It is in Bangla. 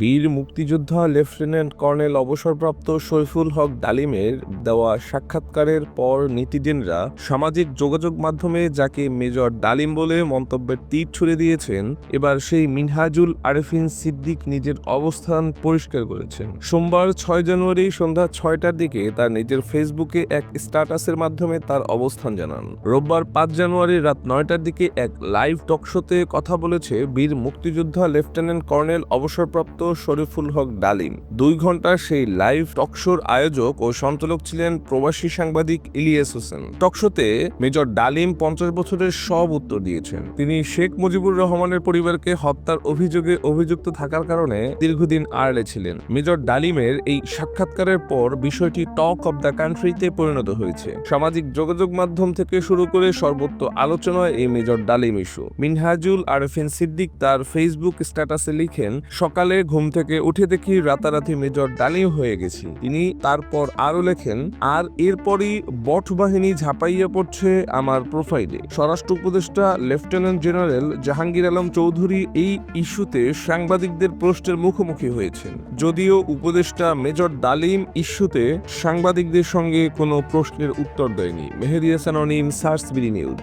বীর মুক্তিযোদ্ধা লেফটেন্যান্ট কর্নেল অবসরপ্রাপ্ত সৈফুল হক ডালিমের দেওয়া সাক্ষাৎকারের পর নীতিদিনরা সামাজিক যোগাযোগ মাধ্যমে যাকে মেজর ডালিম বলে মন্তব্যের তীর ছুড়ে দিয়েছেন, এবার সেই মিনহাজুল আরেফিন সিদ্দিক নিজের অবস্থান পরিষ্কার করেছেন। সোমবার ছয় জানুয়ারি সন্ধ্যা ছয়টার দিকে তার নিজের ফেসবুকে এক স্ট্যাটাসের মাধ্যমে তার অবস্থান জানান। রোববার পাঁচ জানুয়ারি রাত নয়টার দিকে এক লাইভ টকশোতে কথা বলেছে বীর মুক্তিযোদ্ধা লেফটেন্যান্ট কর্নেল অবসরপ্রাপ্ত শরীফুল হক ডালিম। দুই ঘণ্টার সেই লাইভ টকশোর আয়োজক ও সঞ্চালক ছিলেন প্রবাসী সাংবাদিক ইলিয়াস হোসেন। টকশোতে মেজর ডালিম পঞ্চাশ বছরের সব উত্তর দিয়েছেন। তিনি শেখ মুজিবুর রহমানের পরিবারকে হত্যার অভিযোগে অভিযুক্ত থাকার কারণে দীর্ঘদিন আড়ালে ছিলেন। মেজর ডালিমের এই সাক্ষাৎকারের পর বিষয়টি টক অব দ্য কান্ট্রিতে পরিণত হয়েছে। সামাজিক যোগাযোগ মাধ্যম থেকে শুরু করে সর্বত্র আলোচনায় এই মেজর ডালিম ইস্যু। মিনহাজুল আরেফিন সিদ্দিক তার ফেসবুক স্ট্যাটাসে লিখেন, সকালে ঘুম থেকে উঠে দেখি রাতারাতি মেজর ডালিম হয়ে গেছি। তিনি তারপর আরও লেখেন, আর এরপরই বট বাহিনী ঝাঁপাইয়া পড়ছে আমার প্রোফাইলে। স্বরাষ্ট্র উপদেষ্টা, লেফটেন্যান্ট জেনারেল জাহাঙ্গীর আলম চৌধুরী এই ইস্যুতে সাংবাদিকদের প্রশ্নের মুখোমুখি হয়েছেন। যদিও উপদেষ্টা মেজর ডালিম ইস্যুতে সাংবাদিকদের সঙ্গে কোনো প্রশ্নের উত্তর দেয়নি। মেহেদি হাসান অনিম, সার্স বিডি নিউজ।